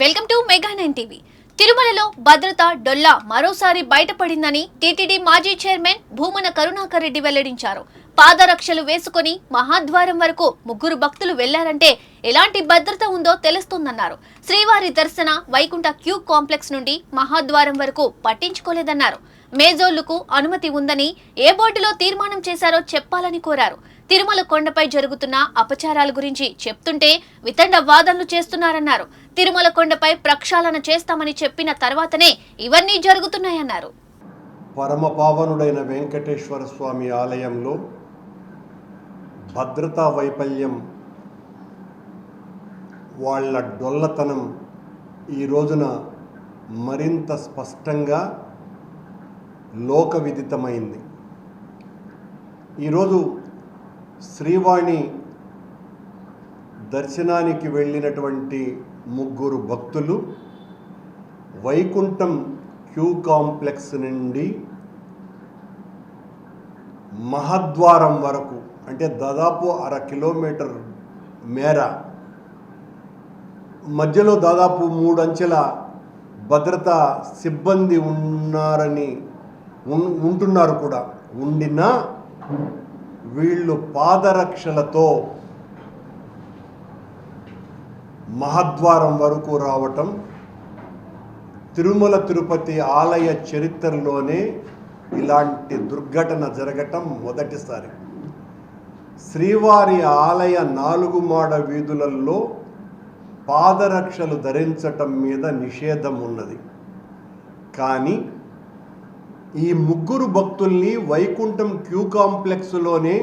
Welcome to Mega nine TV. తిరుమలలో భద్రత డొల్లా మరోసారి బయటపడిందని టీటీడీ మాజీ చైర్మన్ భూమన కరుణాకర్ రెడ్డి వెల్లడించారు. పాదరక్షలు వేసుకొని మహాద్వారం వరకు ముగ్గురు భక్తులు వెళ్ళారంటే ఎలాంటి భద్రత ఉందో తెలుస్తోందన్నారు. శ్రీవారి దర్శన వైకుంఠ క్యూ కాంప్లెక్స్ నుండి మహాద్వారం వరకు పట్టించుకోలేదన్నారు. మేజోళ్ళకు అనుమతి ఉందని ఏ బోర్డులో తీర్మానం చేశారో చెప్పాలని కోరారు. తిరుమల కొండపై జరుగుతున్న అపచారాల గురించి చెప్తుంటే వితండ వాదనలు చేస్తున్నారన్నారు. తిరుమల కొండపై ప్రక్షాళన చేస్తామని చెప్పిన తర్వాతనే ఇవన్నీ జరుగుతున్నాయన్నారు. పరమ పావనుడైన వెంకటేశ్వర స్వామి ఆలయంలో భద్రతా వైఫల్యం వాళ్ళ డొల్లతనం ఈ రోజున మరింత స్పష్టంగా లోక విదితమైంది ఈరోజు శ్రీవాణి దర్శనానికి వెళ్ళినటువంటి ముగ్గురు భక్తులు వైకుంఠం క్యూ కాంప్లెక్స్ నుండి మహద్వారం వరకు అంటే దాదాపు అర కిలోమీటర్ మేర మధ్యలో దాదాపు మూడు అంచెల భద్రతా సిబ్బంది ఉన్నారని ఉంటున్నారు కూడా. ఉండినా వీళ్ళు పాదరక్షలతో మహద్వారం వరకు రావటం తిరుమల తిరుపతి ఆలయ చరిత్రలోనే ఇలాంటి దుర్ఘటన జరగటం మొదటిసారి. శ్రీవారి ఆలయ నాలుగు మాడ వీధులలో పాదరక్షలు ధరించటం మీద నిషేధం ఉన్నది. కానీ ఈ ముగ్గురు భక్తుల్ని వైకుంఠం క్యూ కాంప్లెక్స్లోనే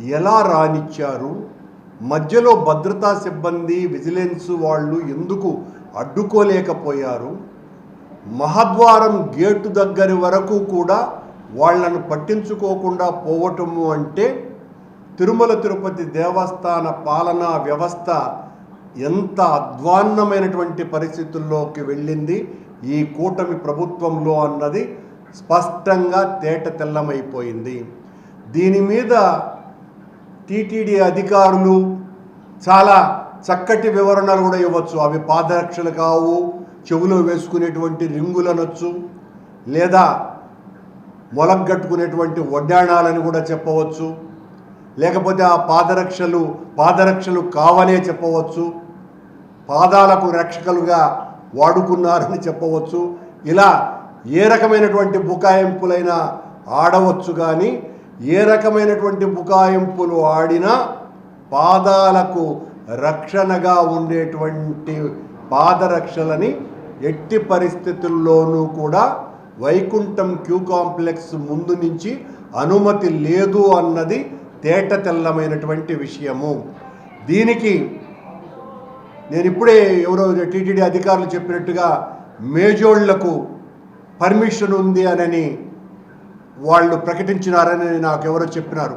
ఎలా రానిచ్చారు? మధ్యలో భద్రతా సిబ్బంది విజిలెన్స్ వాళ్ళు ఎందుకు అడ్డుకోలేకపోయారు? మహద్వారం గేటు దగ్గర వరకు కూడా వాళ్ళను పట్టించుకోకుండా పోవటము అంటే తిరుమల తిరుపతి దేవస్థాన పాలనా వ్యవస్థ ఎంత అధ్వాన్నమైనటువంటి పరిస్థితుల్లోకి వెళ్ళింది? ఈ కూటమి ప్రభుత్వంలో అన్నది స్పష్టంగా తేట తెల్లమైపోయింది. దీని మీద టీటీడీ అధికారులు చాలా చక్కటి వివరణలు కూడా ఇవ్వచ్చు. అవి పాదరక్షలు కావు చెవులో వేసుకునేటువంటి రింగులనొచ్చు లేదా మొలగట్టుకునేటువంటి వడ్డాణాలని కూడా చెప్పవచ్చు. లేకపోతే ఆ పాదరక్షలు పాదరక్షలు కావనే చెప్పవచ్చు. పాదాలకు రక్షకలుగా వాడుకున్నారని చెప్పవచ్చు. ఇలా ఏ రకమైనటువంటి బుకాయింపులైనా ఆడవచ్చు కానీ ఏ రకమైనటువంటి బుకాయింపులు ఆడినా పాదాలకు రక్షణగా ఉండేటువంటి పాదరక్షలని ఎట్టి పరిస్థితుల్లోనూ కూడా వైకుంఠం క్యూ కాంప్లెక్స్ ముందు నుంచి అనుమతి లేదు అన్నది తేట తెల్లమైనటువంటి విషయము. దీనికి నేను ఇప్పుడే ఎవరో టీటీడీ అధికారులు చెప్పినట్టుగా మేజోళ్ళకు పర్మిషన్ ఉంది అనని వాళ్ళు ప్రకటించినారని నాకు ఎవరో చెప్పినారు.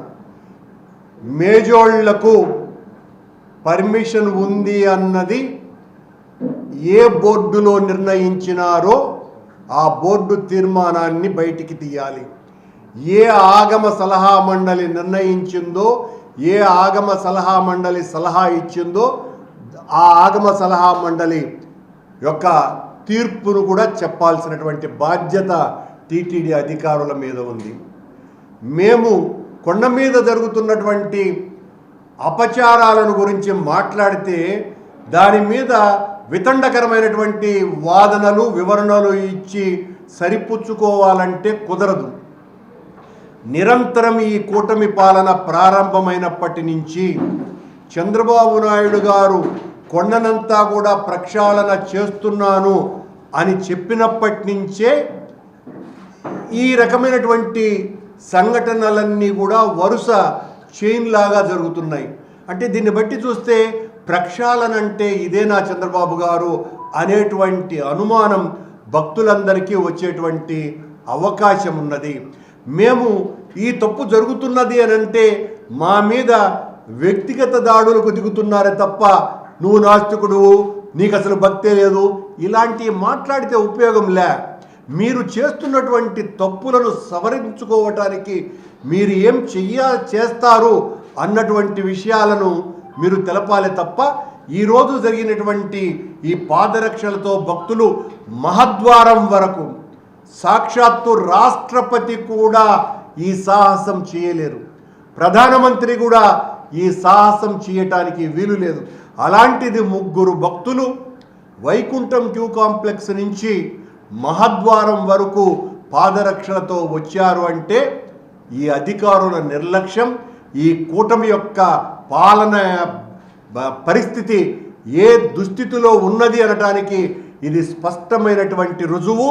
మేజోళ్ళకు పర్మిషన్ ఉంది అన్నది ఏ బోర్డులో నిర్ణయించినారో ఆ బోర్డు తీర్మానాన్ని బయటికి తీయాలి. ఏ ఆగమ సలహా మండలి నిర్ణయించిందో ఏ ఆగమ సలహా మండలి సలహా ఇచ్చిందో ఆ ఆగమ సలహా మండలి యొక్క తీర్పును కూడా చెప్పాల్సినటువంటి బాధ్యత టీటీడీ అధికారుల మీద ఉంది. మేము కొండ మీద జరుగుతున్నటువంటి అపచారాలను గురించి మాట్లాడితే దాని మీద వితండకరమైనటువంటి వాదనలు వివరణలు ఇచ్చి సరిపుచ్చుకోవాలంటే కుదరదు. నిరంతరం ఈ కూటమి పాలన ప్రారంభమైనప్పటి నుంచి చంద్రబాబు నాయుడు గారు కొండనంతా కూడా ప్రక్షాళన చేస్తున్నాను అని చెప్పినప్పటి నుంచే ఈ రకమైనటువంటి సంఘటనలన్నీ కూడా వరుస చైన్ లాగా జరుగుతున్నాయి. అంటే దీన్ని బట్టి చూస్తే ప్రక్షాళన అంటే ఇదేనా చంద్రబాబు గారు అనేటువంటి అనుమానం భక్తులందరికీ వచ్చేటువంటి అవకాశం ఉన్నది. మేము ఈ తప్పు జరుగుతున్నది అని అంటే మా మీద వ్యక్తిగత దాడులకు దిగుతున్నారే తప్ప నువ్వు నాస్తికుడు నీకు అసలు భక్తే లేదు. ఇలాంటివి మాట్లాడితే ఉపయోగం లే. మీరు చేస్తున్నటువంటి తప్పులను సవరించుకోవటానికి మీరు ఏం చెయ్య చేస్తారు అన్నటువంటి విషయాలను మీరు తెలపాలి తప్ప ఈరోజు జరిగినటువంటి ఈ పాదరక్షలతో భక్తులు మహద్వారం వరకు సాక్షాత్తు రాష్ట్రపతి కూడా ఈ సాహసం చేయలేరు. ప్రధానమంత్రి కూడా ఈ సాహసం చేయటానికి వీలు లేదు. అలాంటిది ముగ్గురు భక్తులు వైకుంఠం క్యూ కాంప్లెక్స్ నుంచి మహద్వారం వరకు పాదరక్షలతో వచ్చారు అంటే ఈ అధికారుల నిర్లక్ష్యం ఈ కూటమి యొక్క పాలన పరిస్థితి ఏ దుస్థితిలో ఉన్నది అనటానికి ఇది స్పష్టమైనటువంటి రుజువు.